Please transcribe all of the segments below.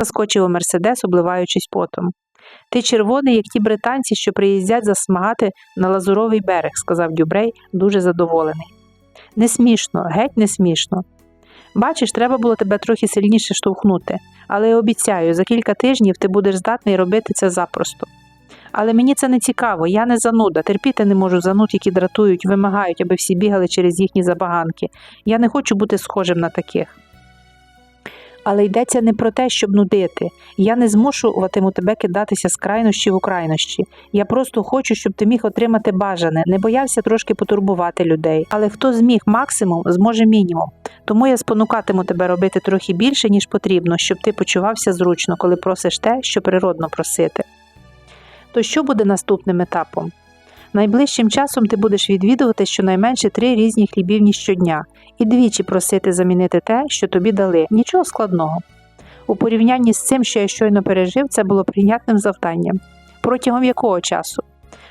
заскочив у мерседес, обливаючись потом. Ти червоний, як ті британці, що приїздять засмагати на лазуровий берег, сказав Дюбрей, дуже задоволений. Не смішно, геть не смішно. Бачиш, треба було тебе трохи сильніше штовхнути, але я обіцяю, за кілька тижнів ти будеш здатний робити це запросто. Але мені це не цікаво, я не зануда, терпіти не можу зануд, які дратують, вимагають, аби всі бігали через їхні забаганки. Я не хочу бути схожим на таких. Але йдеться не про те, щоб нудити. Я не змушуватиму тебе кидатися з крайнощі в крайнощі. Я просто хочу, щоб ти міг отримати бажане, не боявся трошки потурбувати людей. Але хто зміг максимум, зможе мінімум. Тому я спонукатиму тебе робити трохи більше, ніж потрібно, щоб ти почувався зручно, коли просиш те, що природно просити. То що буде наступним етапом? Найближчим часом ти будеш відвідувати щонайменше три різні хлібівні щодня і двічі просити замінити те, що тобі дали. Нічого складного. У порівнянні з цим, що я щойно пережив, це було прийнятним завданням. Протягом якого часу?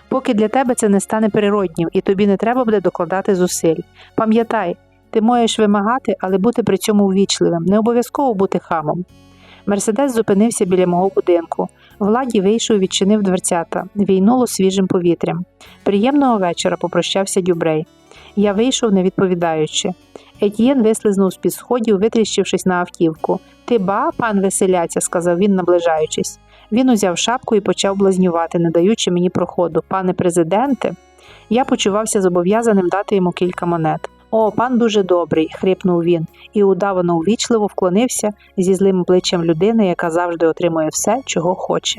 Поки для тебе це не стане природнім і тобі не треба буде докладати зусиль. Пам'ятай, ти можеш вимагати, але бути при цьому ввічливим, не обов'язково бути хамом. Мерседес зупинився біля мого будинку. Владі вийшов і відчинив дверцята, війнуло свіжим повітрям. Приємного вечора попрощався Дюбрей. Я вийшов, не відповідаючи. Етьєн вислизнув з-під сходів, витріщившись на автівку. Ти ба, пан веселяця, сказав він, наближаючись. Він узяв шапку і почав блазнювати, не даючи мені проходу. Пане президенте, я почувався зобов'язаним дати йому кілька монет. О, пан дуже добрий, хрипнув він, і удавано увічливо вклонився зі злим обличчям людини, яка завжди отримує все, чого хоче.